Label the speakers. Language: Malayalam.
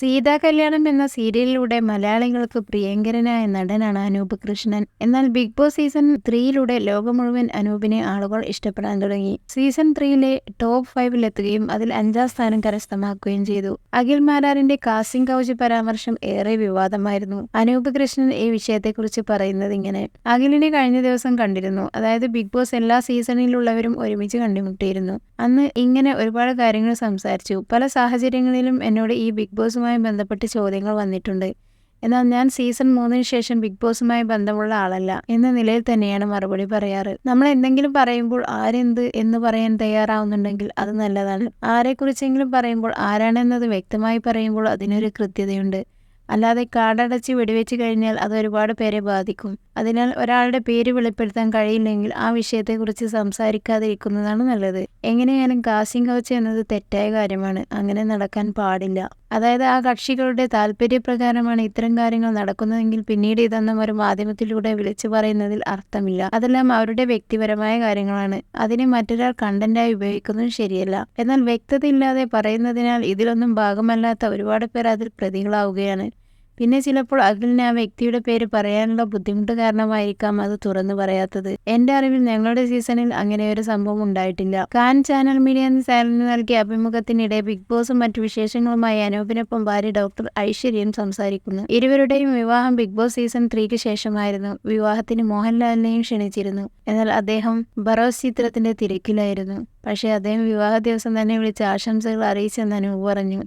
Speaker 1: സീതാ കല്യാണം എന്ന സീരിയലിലൂടെ മലയാളികൾക്ക് പ്രിയങ്കരനായ നടനാണ് അനൂപ് കൃഷ്ണൻ. എന്നാൽ ബിഗ് ബോസ് സീസൺ ത്രീയിലൂടെ ലോകം മുഴുവൻ അനൂപിനെ ആളുകൾ ഇഷ്ടപ്പെടാൻ തുടങ്ങി. സീസൺ ത്രീയിലെ ടോപ്പ് ഫൈവിലെത്തുകയും അതിൽ അഞ്ചാം സ്ഥാനം കരസ്ഥമാക്കുകയും ചെയ്തു. അഖിൽ മാരാറിന്റെ കാസിംഗ് കൗച് പരാമർശം ഏറെ വിവാദമായിരുന്നു. അനൂപ് കൃഷ്ണൻ ഈ വിഷയത്തെക്കുറിച്ച് പറയുന്നത് ഇങ്ങനെ. അഖിലിനെ കഴിഞ്ഞ ദിവസം കണ്ടിരുന്നു. അതായത് ബിഗ് ബോസ് എല്ലാ സീസണിലുള്ളവരും ഒരുമിച്ച് കണ്ടുമുട്ടിയിരുന്നു. അന്ന് ഇങ്ങനെ ഒരുപാട് കാര്യങ്ങൾ സംസാരിച്ചു. പല സാഹചര്യങ്ങളിലും എന്നോട് ഈ ബിഗ് ബോസുമായി ബന്ധപ്പെട്ട് ചോദ്യങ്ങൾ വന്നിട്ടുണ്ട്. എന്നാൽ ഞാൻ സീസൺ മൂന്നിന് ശേഷം ബിഗ് ബോസുമായി ബന്ധമുള്ള ആളല്ല എന്ന നിലയിൽ തന്നെയാണ് മറുപടി പറയാറ്. നമ്മൾ എന്തെങ്കിലും പറയുമ്പോൾ ആരെന്ത് എന്ന് പറയാൻ തയ്യാറാവുന്നുണ്ടെങ്കിൽ അത് നല്ലതാണ്. ആരെക്കുറിച്ചെങ്കിലും പറയുമ്പോൾ ആരാണെന്നത് വ്യക്തമായി പറയുമ്പോൾ അതിനൊരു കൃത്യതയുണ്ട്. അല്ലാതെ കാടടച്ച് വെടിവെച്ച് കഴിഞ്ഞാൽ അത് ഒരുപാട് പേരെ ബാധിക്കും. അതിനാൽ ഒരാളുടെ പേര് വെളിപ്പെടുത്താൻ കഴിയില്ലെങ്കിൽ ആ വിഷയത്തെക്കുറിച്ച് സംസാരിക്കാതിരിക്കുന്നതാണ് നല്ലത്. എങ്ങനെയാലും കാസിംഗ് കൗച്ച് എന്നത് തെറ്റായ കാര്യമാണ്. അങ്ങനെ നടക്കാൻ പാടില്ല. അതായത് ആ കക്ഷികളുടെ താല്പര്യപ്രകാരമാണ് ഇത്തരം കാര്യങ്ങൾ നടക്കുന്നതെങ്കിൽ പിന്നീട് ഇതൊന്നും ഒരു മാധ്യമത്തിലൂടെ വിളിച്ചു പറയുന്നതിൽ അർത്ഥമില്ല. അതെല്ലാം അവരുടെ വ്യക്തിപരമായ കാര്യങ്ങളാണ്. അതിനെ മറ്റൊരാൾ കണ്ടന്റായി ഉപയോഗിക്കുന്നതും ശരിയല്ല. എന്നാൽ വ്യക്തതയില്ലാതെ പറയുന്നതിനാൽ ഇതിലൊന്നും ഭാഗമല്ലാത്ത ഒരുപാട് പേർ അതിൽ പ്രതികളാവുകയാണ്. പിന്നെ ചിലപ്പോൾ അഖിലിന് ആ വ്യക്തിയുടെ പേര് പറയാനുള്ള ബുദ്ധിമുട്ട് കാരണമായിരിക്കാം അത് തുറന്നു പറയാത്തത്. എന്റെ അറിവിൽ ഞങ്ങളുടെ സീസണിൽ അങ്ങനെ ഒരു സംഭവം ഉണ്ടായിട്ടില്ല. കാൻ ചാനൽ മീഡിയ എന്ന ചാനലിന് നൽകിയ അഭിമുഖത്തിനിടെ ബിഗ് ബോസും മറ്റു വിശേഷങ്ങളുമായി അനൂപിനൊപ്പം ഭാര്യ ഡോക്ടർ ഐശ്വര്യയും സംസാരിക്കുന്നു. ഇരുവരുടെയും വിവാഹം ബിഗ് ബോസ് സീസൺ ത്രീക്ക് ശേഷമായിരുന്നു. വിവാഹത്തിന് മോഹൻലാലിനെയും ക്ഷണിച്ചിരുന്നു. എന്നാൽ അദ്ദേഹം ബറോസ് ചിത്രത്തിന്റെ തിരക്കിലായിരുന്നു. പക്ഷേ അദ്ദേഹം വിവാഹ ദിവസം തന്നെ വിളിച്ച് ആശംസകൾ അറിയിച്ചെന്ന് അനൂപ് പറഞ്ഞു.